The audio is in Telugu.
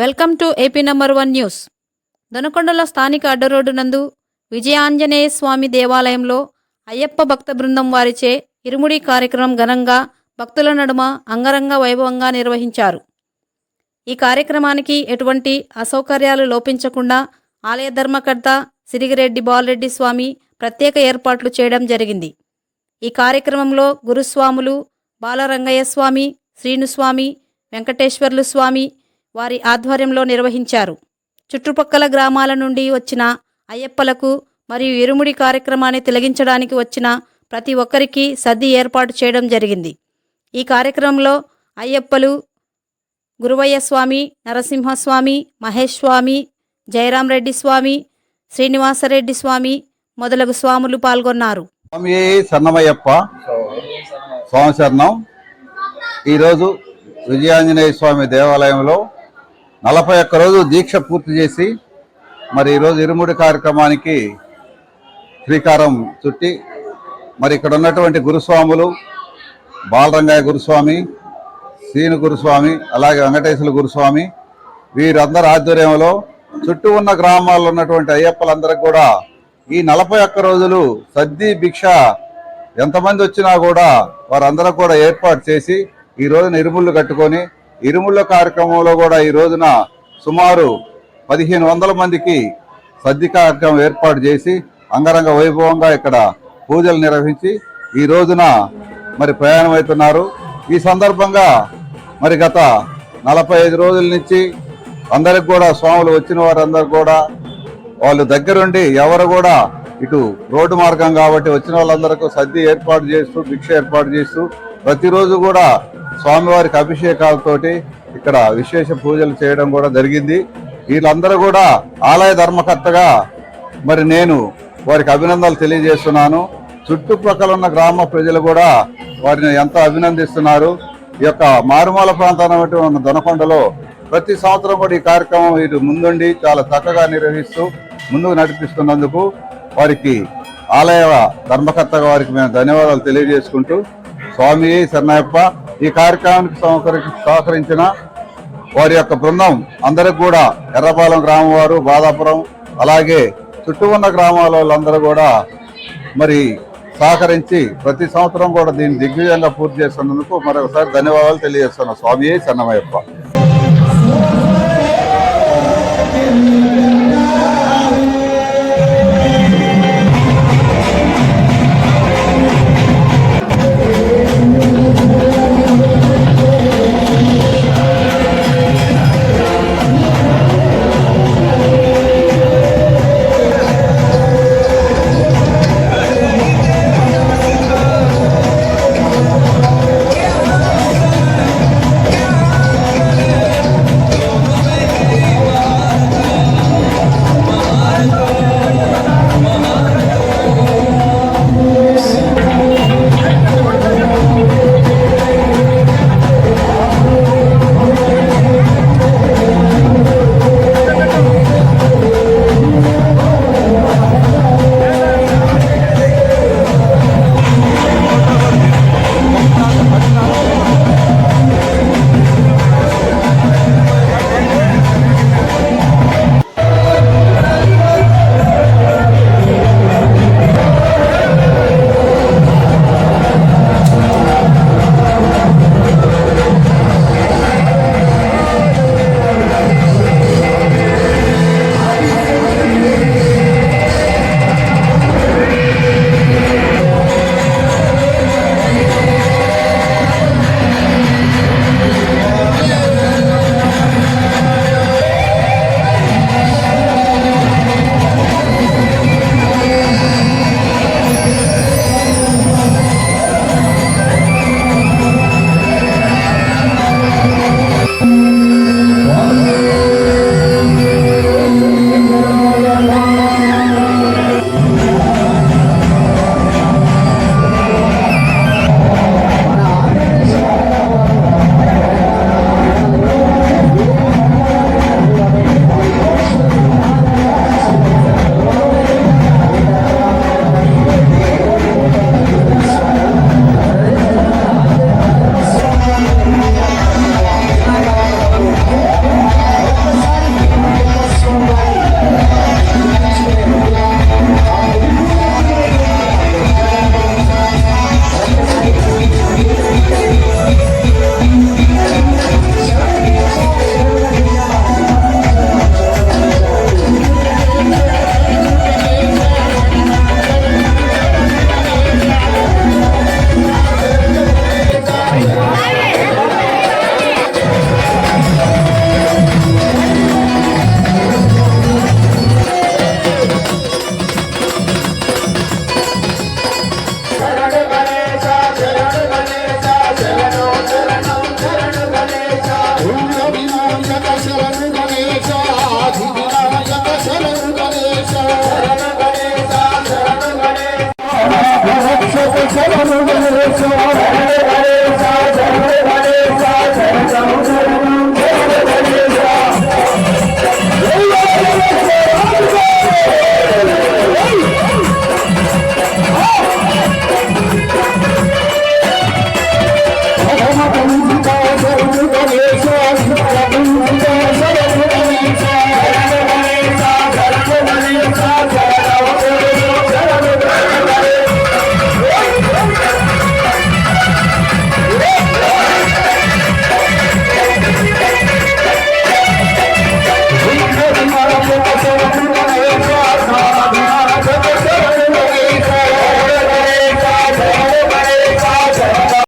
Welcome to AP number one news. దొనకొండలో స్థానిక అడ్డరోడ్డు నందు విజయాంజనేయ స్వామి దేవాలయంలో అయ్యప్ప భక్త బృందం వారిచే ఇరుముడి కార్యక్రమం ఘనంగా భక్తుల నడుమ అంగరంగ వైభవంగా నిర్వహించారు. ఈ కార్యక్రమానికి ఎటువంటి అసౌకర్యాలు లోపించకుండా ఆలయ ధర్మకర్త సిరిగిరెడ్డి బాలరెడ్డి స్వామి ప్రత్యేక ఏర్పాట్లు చేయడం జరిగింది. ఈ కార్యక్రమంలో గురుస్వాములు బాలరంగయ్య స్వామి శ్రీనుస్వామి వెంకటేశ్వర్లు స్వామి వారి ఆధ్వర్యంలో నిర్వహించారు. చుట్టుపక్కల గ్రామాల నుండి వచ్చిన అయ్యప్పలకు మరియు ఇరుముడి కార్యక్రమాన్ని తిలగించడానికి వచ్చిన ప్రతి ఒక్కరికి సద్ది ఏర్పాటు చేయడం జరిగింది. ఈ కార్యక్రమంలో అయ్యప్పలు గురువయ్య స్వామి నరసింహస్వామి మహేష్ స్వామి జయరాం రెడ్డి స్వామి శ్రీనివాసరెడ్డి స్వామి మొదలగు స్వాములు పాల్గొన్నారు. స్వామి సన్నమయ్యప్ప స్వామి శరణం. ఈరోజు విజయాంజనేయ స్వామి దేవాలయంలో నలభై ఒక్క రోజు దీక్ష పూర్తి చేసి మరి ఈరోజు ఇరుముడి కార్యక్రమానికి శ్రీకారం చుట్టి మరి ఇక్కడ ఉన్నటువంటి గురుస్వాములు బాలరంగయ్య గురుస్వామి శ్రీను గురుస్వామి అలాగే వెంకటేశ్వర గురుస్వామి వీరందరి ఆధ్వర్యంలో చుట్టూ ఉన్న గ్రామాల్లో ఉన్నటువంటి అయ్యప్పలందరికీ కూడా ఈ నలభై ఒక్క రోజులు సద్ది భిక్ష ఎంతమంది వచ్చినా కూడా వారందరూ కూడా ఏర్పాటు చేసి ఈ రోజున ఇరుముళ్ళు కట్టుకొని ఇరుముళ్ళ కార్యక్రమంలో కూడా ఈ రోజున సుమారు పదిహేను వందల మందికి సద్ది కార్యక్రమం ఏర్పాటు చేసి అంగరంగ వైభవంగా ఇక్కడ పూజలు నిర్వహించి ఈ రోజున మరి ప్రయాణమవుతున్నారు. ఈ సందర్భంగా మరి గత నలభై ఐదు రోజుల నుంచి అందరికి కూడా స్వాములు వచ్చిన వారందరూ కూడా వాళ్ళు దగ్గరుండి ఎవరు కూడా ఇటు రోడ్డు మార్గం కాబట్టి వచ్చిన వాళ్ళందరికీ సద్ది ఏర్పాటు చేస్తూ భిక్ష ఏర్పాటు చేస్తూ ప్రతిరోజు కూడా స్వామివారికి అభిషేకాలతోటి ఇక్కడ విశేష పూజలు చేయడం కూడా జరిగింది. వీళ్ళందరూ కూడా ఆలయ ధర్మకర్తగా మరి నేను వారికి అభినందనలు తెలియజేస్తున్నాను. చుట్టుపక్కల ఉన్న గ్రామ ప్రజలు కూడా వారిని ఎంతో అభినందిస్తున్నారు. ఈ యొక్క మారుమూల ప్రాంతాన్ని ఉన్న దొనకొండలో ప్రతి సంవత్సరం కూడా ఈ కార్యక్రమం వీరు ముందుండి చాలా చక్కగా నిర్వహిస్తూ ముందుకు నడిపిస్తున్నందుకు వారికి ఆలయ ధర్మకర్తగా వారికి మేము ధన్యవాదాలు తెలియజేసుకుంటూ స్వామి శరణయ్యప్ప ఈ కార్యక్రమానికి సహకరి సహకరించిన వారి యొక్క బృందం అందరికి కూడా ఎర్రపాలెం గ్రామం వారు బాదాపురం అలాగే చుట్టూ ఉన్న గ్రామాల వాళ్ళందరూ కూడా మరి సహకరించి ప్రతి సంవత్సరం కూడా దీన్ని దిగ్విజయంగా పూర్తి చేస్తున్నందుకు మరొకసారి ధన్యవాదాలు తెలియజేస్తున్నాను. స్వామి శరణమయ్యప్ప.